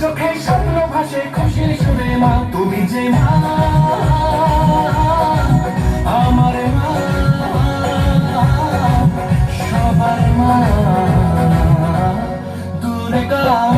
চোখে স্বপ্ন ভাসে খুশির সুরে মা, তুমি যে মা, আমার মা, সবার মা। দূরে গলা